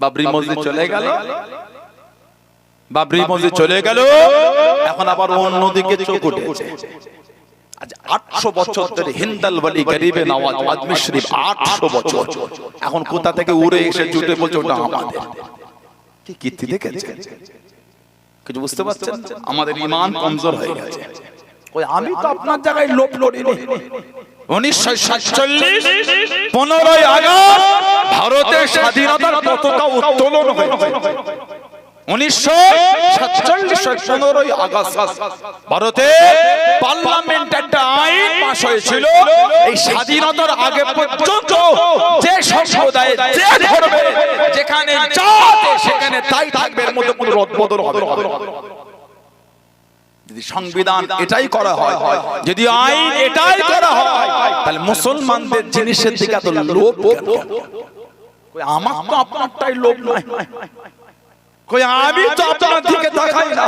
বাবরি মসজিদ চলে গেল? বাবরি মসজিদ চলে গেল? এখন আবার অন্যদিকে চোখ উঠেছে। আটশো বছর ধরে হিন্দাল বলি গরিবে নওয়াজ আজমি শরীফ আটশো বছর। এখন কোথা থেকে উড়ে এসে জুটে বলছে ওটা আমাদের। কি কীর্তি দেখেছে কিছু বুঝতে পারছেন? আমাদের ইমান কমজোর হয়ে গেছে। ওই আমি তো আপনার জায়গায় লোভ করিনি। উনিশশো সাতচল্লিশ পনেরোই আগস্ট ভারতের স্বাধীনতার পতাকা উত্তোলন হয়েছে। উনিশশো পনেরোই আগস্ট ভারতে পার্লামেন্ট একটা আইন পাশ হয়েছিল। এই স্বাধীনতার আগে পর্যন্ত যে সম্প্রদায় যে ধর্মে যেখানে সেখানে তাই থাকবে এর মধ্যে কোনো রদবদল হবে যদি সংবিধান এটাই করা হয় যদি আইন এটাই করা হয় তাহলে মুসলমানদের জিনিসের দিকে এত লোভ আমার তো আপনারটাই লোভ নয় কই আমি তো আপনার দিকে তাকাই না।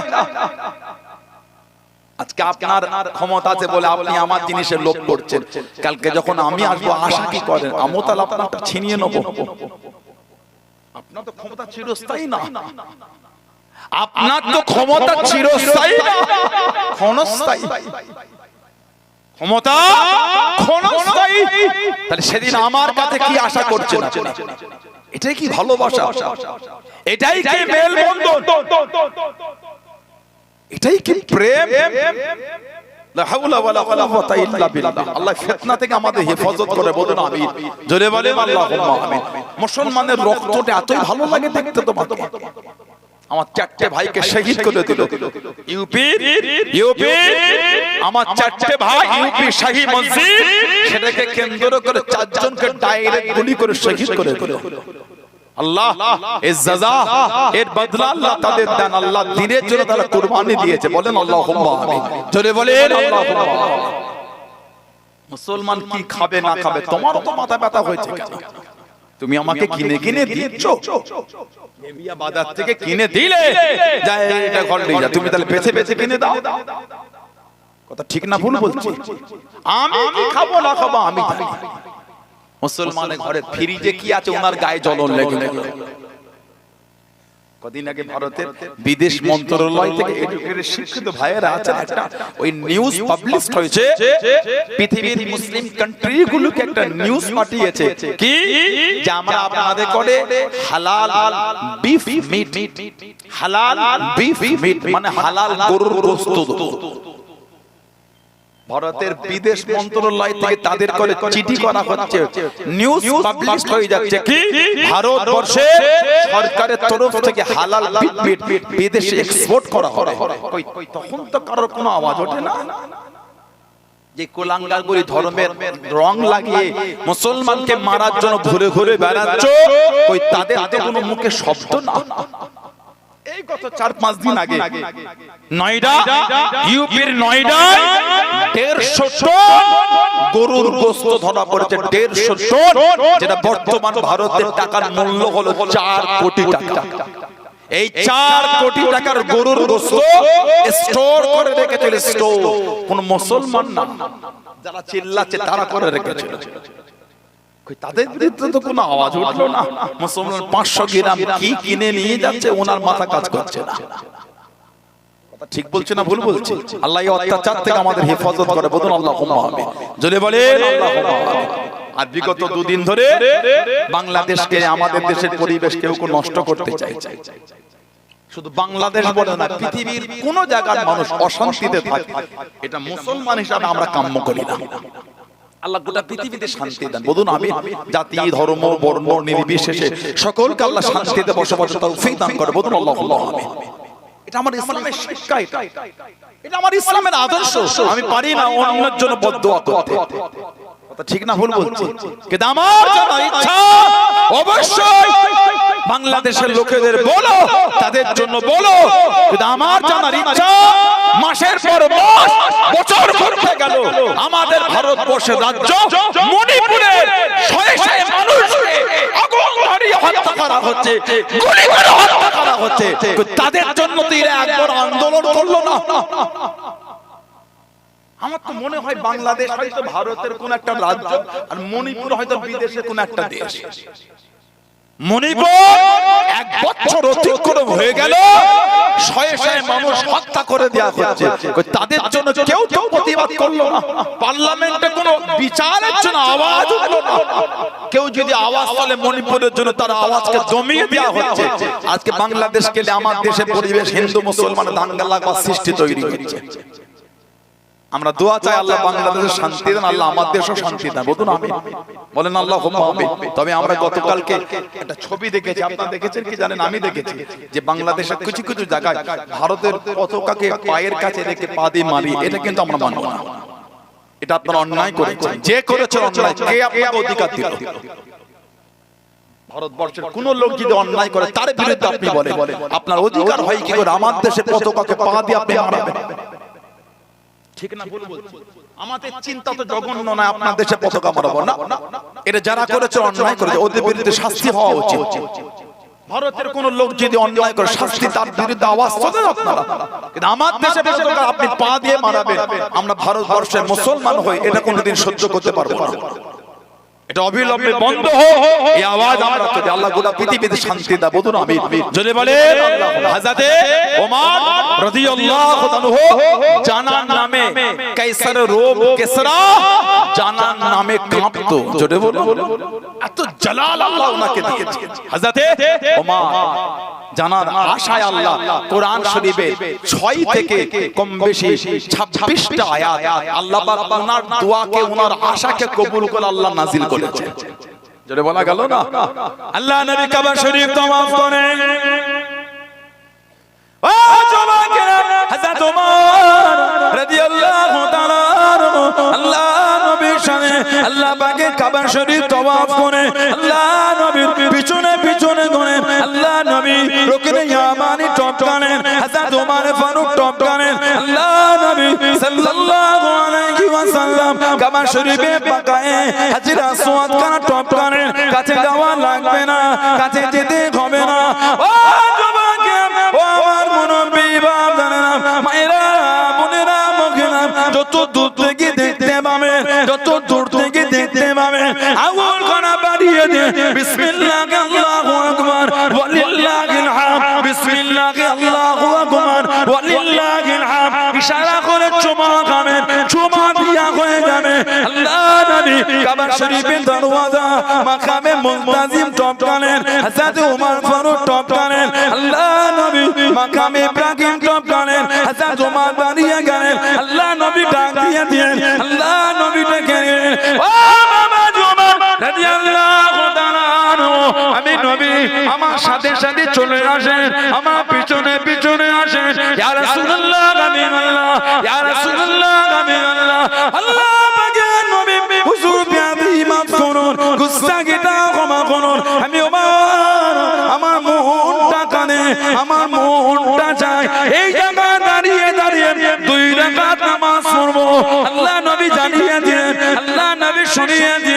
আজকে আপনার ক্ষমতা আছে বলে আপনি আমার জিনিসের লোভ করছেন। কালকে যখন আমি আসব আশা কি করেন? আমিও তাহলে আপনারটা ছিনিয়ে নেব। আপনার তো ক্ষমতা চিরস্থায়ী না। আপনার তো ক্ষমতা চিরস্থায়ী না। ক্ষণস্থায়ী। ক্ষমতা ক্ষণস্থায়ী। তাহলে সেদিন আমার কাছে কি আশা করছে? এটাই কি ভালোবাসা? এটাই কি মেলবন্ধন? এটাই কি প্রেম? মুসলমানের রক্তটা এতই ভালো লাগে দেখতে তোমাকে। আমার চারটে ভাইকে শহীদ করে দিল। ইউপি ইউপি আমার চারটে ভাই ইউপি শাহী মসজিদ। সেটাকে কেন্দ্র করে চারজনকে ডাইরেক্ট গুলি করে শহীদ করে দিল আল্লাহ এর এর বদলা আল্লাহ তাদের দেন আল্লাহ দিনের জন্য তারা কুরবানি দিয়েছে। বলেন আল্লাহুম্মা আমিন। জোরে বলেন। আল্লাহুম্মা মুসলমান কি খাবে না খাবে? তোমারও তো মাথা ব্যথা হয়েছে। কেন তুমি আমাকে কিনে কিনে দিচ্ছ? নেভিয়া বাজার থেকে কিনে দিলে। যায় এটা ঘর নিয়ে যা তুমি তাহলে বেছে বেছে কিনে দাও। কথা ঠিক না ভুল বলছি? আমি কি খাব না খাব? আমি মুসলমানের ঘরে ফ্রিজে কি আছে? ওনার গায়ে জ্বলন লেগে গেল। কদিন আগে ভারতের বিদেশ মন্ত্রণালয় থেকে এডুকেটেড শিক্ষিত ভাইয়েরা আছেন একটা ওই নিউজ পাবলিশ হয়েছে। পৃথিবীর মুসলিম কান্ট্রি গুলোকে একটা নিউজ পাঠিয়েছে। কি? যে আমরা আপনাদের করে হালাল বিফ মিট হালাল বিফ মিট মানে হালাল গরুর গোশত ভারতের বিদেশ মন্ত্রণালয় থেকে তাদের করে চিঠি করা হচ্ছে। নিউজ পাবলিশ হয়ে যাচ্ছে। কি? ভারতবর্ষে সরকারের তরফ থেকে হালাল বিট বিদেশে এক্সপোর্ট করা কই? তখন তো কারোর কোনো আওয়াজ ওঠে না। যে কোলাঙ্গার গুলি ধর্মের রং লাগিয়ে মুসলমানকে মারার জন্য ঘুরে ঘুরে বেড়াচ্ছ ওই তাদের কোনো মুখে শব্দ না। এই গত চার পাঁচ দিন আগে নয়ডা ইউপির নয়ডা দেড়শো টন গরুর গোস্ত ধরা পড়েছে দেড়শো টন। যেটা বর্তমান ভারতের টাকার মূল্য হলো চার কোটি টাকা। এই চার কোটি টাকার গরুর গোস্ত স্টোর করে রেখেছিল স্টোর কোন মুসলমান না। যারা চিল্লাচ্ছে তারা করে রেখেছিল। তাদের বিরুদ্ধে তো কোনো আওয়াজ উঠল না। মুসলমান পাঁচশো গ্রাম কি কিনে নিয়ে যাচ্ছে ওনার মাথা কাজ করছে না। ঠিক বলছে না ভুল বলছে? আল্লাহ অত্যাচার থেকে আমাদের হেফাজত করে। বলুন আল্লাহ হবে যদি বলেন আর বিগত দুদিন ধরে বাংলাদেশকে আমাদের দেশের পরিবেশ কেউ কেউ নষ্ট করতে চাই শুধু বাংলাদেশ বলে না পৃথিবীর কোন জায়গার মানুষ অশান্তিতে থাকে। এটা মুসলমান হিসাবে আমরা কাম্য করি না। আল্লাহ গোটা পৃথিবীতে শান্তি দেন বলুন আমি জাতি ধর্ম বর্ণ নির্বিশেষে সকলকে আল্লাহ শান্তিতে বসবাস তৌফিক দান করে বলুন আল্লাহ আমিন। এটা আমার ইসলামের শিক্ষা এটা। এটা। আমার ইসলামের আদর্শ। আমি পারি না অন্যের জন্য বদ্ধ করতে। কথা ঠিক না ভুল বলছি। কিন্তু আমার জানা ইচ্ছা অবশ্যই বাংলাদেশের লোকেদের বলো তাদের জন্য বলো কিন্তু আমার জানার ইচ্ছা মাসের পর মাস বছর ঘুরতে গেল। আমাদের ভারতবর্ষের রাজ্য মণিপুরের শয়ে শয়ে মানুষকে আগুন ধরিয়ে হত্যা করা হচ্ছে গুলি করে হত্যা করা হচ্ছে। তাদের জন্য তো এরা একবার আন্দোলন করল না। আমার তো মনে হয় বাংলাদেশ হয়তো ভারতের কোন একটা রাজ্য আর মণিপুর হয়তো বিদেশের কোন একটা দেশ। মণিপুর এক হয়ে গেল, শয়ে শয়ে মানুষ হত্যা করে দেওয়া তাদের কেউ কেউ প্রতিবাদ করল না। পার্লামেন্টে কোনো জন্য আওয়াজ কেউ যদি আওয়াজ মণিপুরের জন্য, তার আওয়াজকে দমিয়ে দেওয়া হচ্ছে। আজকে বাংলাদেশ গেলে আমার দেশের পরিবেশ হিন্দু, মুসলমান দাঙ্গা লাগবার সৃষ্টি তৈরি হচ্ছে। আমরা দোয়া চাই আল্লাহ বাংলাদেশের শান্তি দেন আল্লাহ আমার দেশও শান্তি দেন। বলুন আমি বলেন আল্লাহ হবে তবে আমরা গতকালকে একটা ছবি দেখেছি। আপনারা দেখেছেন কি জানেন? আমি দেখেছি যে বাংলাদেশের কিছু কিছু জায়গায় ভারতের পতাকাকে পায়ের কাছে রেখে পা দিয়ে মারি এটা কিন্তু আমরা মানব না। এটা আপনারা অন্যায় করেছেন। যে করেছে অন্যায় কে আপনাকে অধিকার দিল? ভারতবর্ষের কোন লোক যদি অন্যায় করে তার বিরুদ্ধে আপনি বলে আপনার অধিকার হয় কি করে? আমার দেশের পতাকাকে পা দিয়ে আপনি মারাবেন। ঠিক না ভুল বলছি? আমাদের চিন্তা তো জঘন্য নয় আপনার দেশে পতাকা মারাবো না। এটা যারা করেছে অন্যায় করেছে ওদের বিরুদ্ধে শাস্তি হওয়া উচিত। ভারতের কোন লোক যদি অন্যায় করে শাস্তি তার বিরুদ্ধে আওয়াজ তোলেন আপনারা। কিন্তু আমার দেশে পতাকা আপনি পা দিয়ে মারাবেন। আমরা ভারতবর্ষের মুসলমান হই এটা কোনোদিন সহ্য করতে পারব না। এটা অবিলম্বে বন্ধ হোক এই আওয়াজ আমরা তো আল্লাহ গোটা পৃথিবীতে শান্তি দা বলুন আমি যদি বলে হযরতে ওমর রাদিয়াল্লাহু তাআলা নামে কাইসার রোম কেসরা জানান নামে কাঁপতো জোরে বলুন। এত জালাল আল্লাহ ওনাকে দিয়েছে। হযরতে ওমর। জানার আশায় আল্লাহ কোরআন শরীফে 6 থেকে কম বেশি 26টা আয়াত আল্লাহ ওনার দোয়াকে, ওনার আশাকে কবুল করে আল্লাহ নাজিল করেছে। জোরে বলা গেল না? আল্লাহ নবী কাবা শরীফ তওয়াফ করেন। কাবা শরীফ তওয়াফ করে, আল্লাহ নবীর পিছনে পিছনে ঘোরেন আল্লাহ নবী রুকনে ইয়ামানি টপকানেন হযরত ওমর ফারুক টপকানেন আল্লাহ নবী সাল্লাল্লাহু আলাইহি ওয়াসাল্লাম কাবা শরীফে পাকায়ে, হাজির আসওয়াদ খানা টপকানেন কাছে যাওয়া লাগবে না, কাছে যেতে হবে না। ও বিসমিল্লাহ, আল্লাহু আকবার। ওয়ালিল্লাহিল হামদ বিসমিল্লাহ, আল্লাহু আকবার। ওয়ালিল্লাহিল হামদ ইশারা করে চুমা খাবেন চুমা দিয়া হয়ে যাবে। আল্লাহ নবী কাবা শরীফের দরওয়াজা মাকামে মুনতাজিম টপকালেন হযরত ওমর ফারুক টপকালেন আল্লাহ নবী মাকামে ইব্রাহিম টপকালেন হযরত ওমর দাঁড়িয়ে গেলেন আল্লাহ নবী ডাক দিয়ে দিলেন আল্লাহ নবী ডেকে ও নবী, আমার সাথে সাথে চলে আসেন, আমার পিছনে পিছনে আসেন। ইয়া আমি আল্লাহ, ইয়া রাসূলুল্লাহ আমি আল্লাহ। আল্লাহ পাকের নবী, হুজুর বিয়াদি মাফ করুন গুস্তাগিটা ক্ষমা করুন। আমি ওমর আমার মনটা কানে, আমার মনটা চায়। এই জায়গা দাঁড়িয়ে দাঁড়িয়ে দুই রাকাত নামাজ পড়ব। আল্লাহ নবী জানিয়ে দিলেন, আল্লাহ নবী শুনিয়ে দিলেন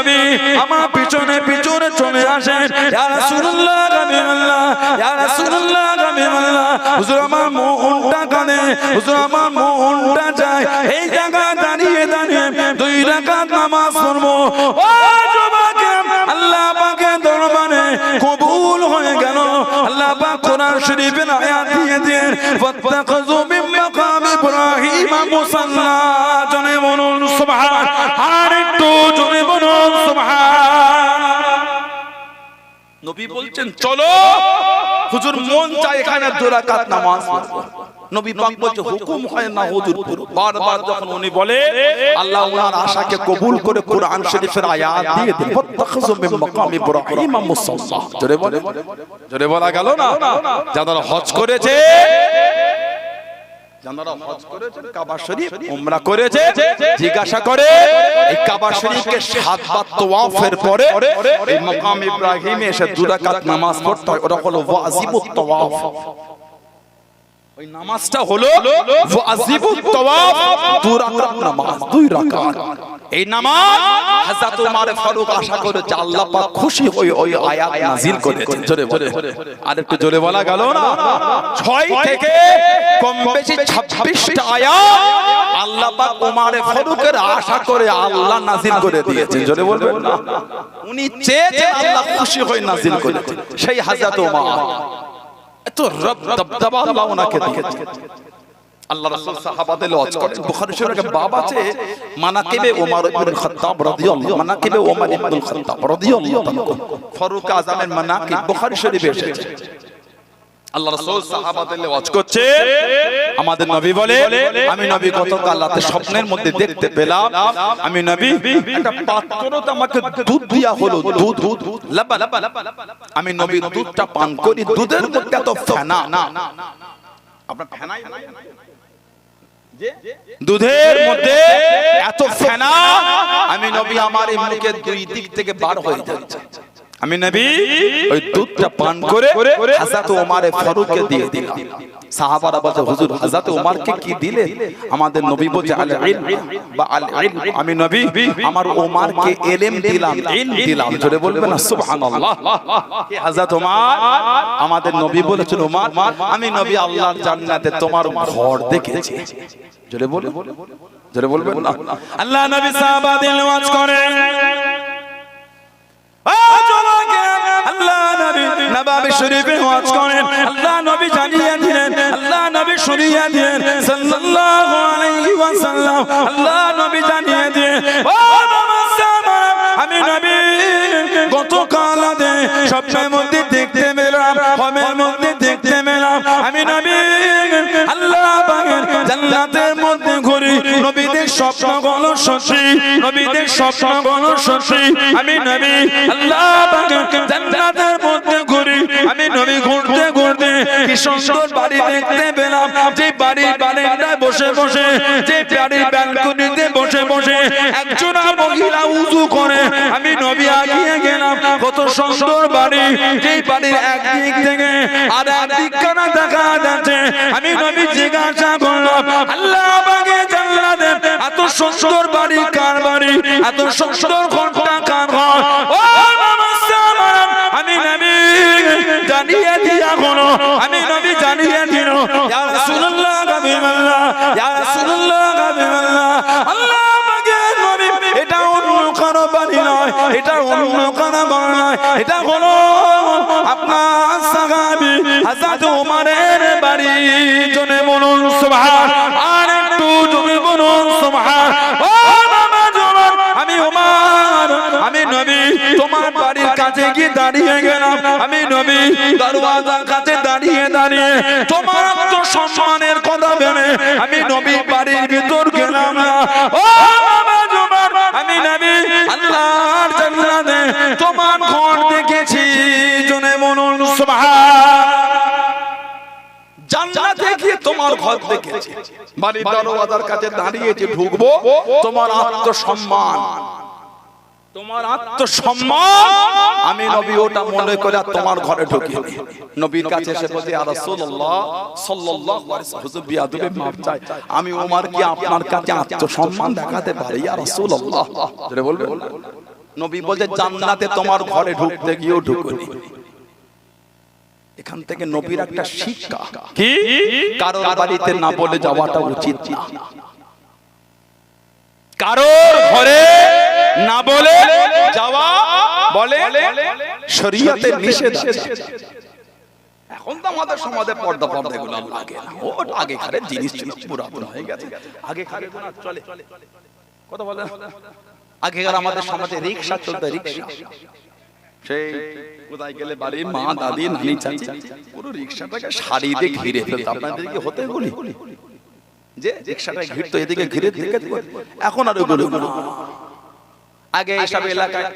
নবী। আমার পিছনে পিছনে চলে আসেন ইয়া রাসূলুল্লাহ আমি আল্লাহ ইয়া রাসূলুল্লাহ আমি আল্লাহ হুজুর, আমার মনটা কানে। হুজুর, আমার মনটা চায়। এই জায়গা দাঁড়িয়ে দাঁড়িয়ে দুই রাকাত নামাজ পড়ব। ও যুবকে, আল্লাহ পাকের দরবারে কবুল হয়ে গেল। আল্লাহ পাক কোরআন শরীফের আয়াত দিয়ে দিয়ে ফাত্তাখাযু মিন মাকাম ইব্রাহিম মুসাল্লা। নবী বলছেন, চলো, হুজুর মন চায় এখানে নামাজ নবী পাক হুকুম হয় না হুজুর। বারবার যখন উনি বলে, আল্লাহ ওনার আশাকে কবুল করে কোরআন শরীফের আয়াত দিয়ে দেন মিন মাকাম ইব্রাহিম মুসাল্লা জোরে বলে জোরে বলা গেল না? যারা হজ করেছে যারা হজ করেছেন কাবা শরীফ উমরা করেছে জিজ্ঞাসা করে এই কাবা শরীফকে সাতবার তাওয়াফের পরে এই মাকাম ইব্রাহিমে এসে দুরাকাত নামাজ পড়তে হয় ওটা হলো ওয়াজিবুত তাওয়াফ। ওই নামাজটা হলো ওয়াজিবুত তাওয়াফ দুই রাকাত নামাজ দুই রাকাত। এই নামাজ হযরত ওমর ফারুক আশা করে যে আল্লাহ পাক খুশি হয়ে ওই আয়াত নাযিল করেছেন। জোরে বলে আর একটু জোরে বলা গেল না? ছয় থেকে কম বেশি 26টা আয়াত আল্লাহ পাক ওমর ফারুকের আশা করে আল্লাহ নাযিল করে দিয়েছেন। জোরে বলবেন না? উনি চেয়েছেন আল্লাহ খুশি হয়ে নাযিল করেছেন। সেই হযরত ওমর এত রব দবদবা আল্লাহ ওনাকে দিয়েছে আল্লাহ রাসূল সাহাবাদের লজ করেন। বুখারী শরীফের বাব আছে, মানাকিবে ওমর ইবনে খাত্তাব রাদিয়াল্লাহু মানাকিবে ওমর ইবনে খাত্তাব রাদিয়াল্লাহু তাআলা ফারুক আযমের মানাকিব বুখারী শরীফে এসেছে। আল্লাহ রাসূল সাহাবাদের লজ করছে আমাদের নবী বলে আমি নবী গতকাল রাতে স্বপ্নের মধ্যে দেখতে পেলাম আমি নবী একটা পাত্রতে আমাকে দুধ দিয়া হলো দুধ লাবা আমি নবী দুধটা পান করি দুধের মধ্যে এত ফেনা। না আপনার ফেনাই দুধের মধ্যে এত ফেনা। আমি নবী আমার এই মুখের দুই দিক থেকে বার হয়ে যাচ্ছে। আমি নবী ওই দুধটা পান করে হযরত ওমর ফারুককে দিয়ে দিলাম। সাহাবারা বলছে হুজুর হযরত ওমরকে কি দিলে আমাদের নবী বলছে আল ইলম বা আল ইলম আমি নবী আমার ওমরকে ইলম দিলাম ইলম দিলাম। জোরে বলবেন না সুবহানাল্লাহ। হে হযরত ওমর আমাদের নবী বলেছেন ওমর আমি নবী আল্লাহর জান্নাতে তোমার ঘর দেখেছি। জোরে বলে জোরে বলবেন না আল্লাহ নবী সাহাবাদের করেন আল্লাহ নবী নবাবী শরীফে ওয়াজ করেন। আল্লাহ নবী জানিয়ে দিলেন আল্লাহ নবী শুনিয়ে দিলেন সাল্লাল্লাহু আলাইহি ওয়াসাল্লাম। আল্লাহ নবী জানিয়ে দিলেন ও মুহাম্মদ আমি নবী গতকাল স্বপ্নের মধ্যে দেখতে পেলাম হমের মধ্যে দেখতে পেলাম। আমি নবী, আল্লাহ জান্নাতের মধ্যে ঘুরি। নবীদের স্বপ্ন গণ শশী নবীদের স্বপ্ন গণ শশী আমি নবী, আল্লাহ জান্নাতের মধ্যে ঘুরি। আমি নবী ঘুরতে ঘুরতে কি সুন্দর বাড়ি দেখতে পেলাম যে বাড়ির বারান্দায় বসে বসে, যে বাড়ির ব্যালকনিতে বসে বসে একজন মহিলা উজু করে আমি নবী আগিয়ে গেলাম। কত সুন্দর বাড়ি, যে বাড়ির একদিক থেকে আর একদিক কানা দেখা যাচ্ছে। আমি নবী জিজ্ঞাসা করলাম, আল্লাহ আমাকে জান্নাতে এত সুন্দর বাড়ি, কার বাড়ি? এত সুন্দর ঘণ্টা নয় এটা অন্য বাড়ি নয় এটা হলো আপনার সাহাবী হযরত ওমরের বাড়ি। জনে বলুন সুবহান। আর একটু জনে বলুন সুবহান। ও বাবা জোমান আমি ওমর আমি নবী। তোমার বাড়ির কাছে গিয়ে দাঁড়িয়ে গেলাম। আমি নবী দরওয়াজার কাছে দাঁড়িয়ে দাঁড়িয়ে। তোমার তো সম্মানের কথা ভেবে আমি নবী বাড়ির ভিতর গেলাম না। ও জান্নাতে গিয়ে তোমার ঘর দেখেছি বাড়ির দরওয়াজার কাছে দাঁড়িয়েছি ঢুকবো তোমার আত্মসম্মান। তোমার আত্মসম্মান। আমি নবী ওটা মনে করে তোমার ঘরে ঢুকি নবীর কাছে এসে বলছি আর রাসূলুল্লাহ সাল্লাল্লাহু আলাইহি হুজুর বিয়াদবে মাপ চাই। আমি ওমর কি আপনার কাছে আত্মসম্মান দেখাতে পারি? রাসূলুল্লাহ। বলবে নবী বলছে জান্নাতে তোমার ঘরে ঢুকতে গিয়েও ঢুকুনি। এখান থেকে নবীর একটা শিক্ষা। কি? কারোর বাড়িতে না বলে যাওয়াটা উচিত না। কারোর ঘরে না বলে যাওয়া বলে শরীয়তে নিষেধ এখন তো আমাদের সমাজে পর্দা পর্দা এগুলো লাগে না। ও আগে খারে জিনিস ছিল পুরাতন হয়ে গেছে। আগে খারে চলে। কথা বলে আগেকার আমাদের সমাজে রিক্সা চলতো রিক্সা। সেই কোথায় গেলে বাড়ির মা দাদি নানি চাচি পুরো রিক্সাটাকে শাড়ি দিয়ে ঘিরে ফেলতো আপনাদের কি হতে গুলি যে রিক্সাটা ঘিরতো এদিকে ঘিরে দিকে এখন আর ওগুলো আগে এইসব এলাকায়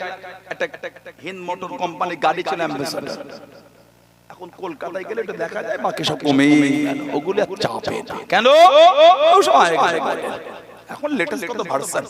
একটা হিন্দ মোটর কোম্পানি গাড়ি ছিল অ্যাম্বাসেডর এখন কলকাতায় গেলে এটা দেখা যায় বাকি সব কমে ওগুলো চাপে না কেন এখন লেটেস্ট কত ভার্সন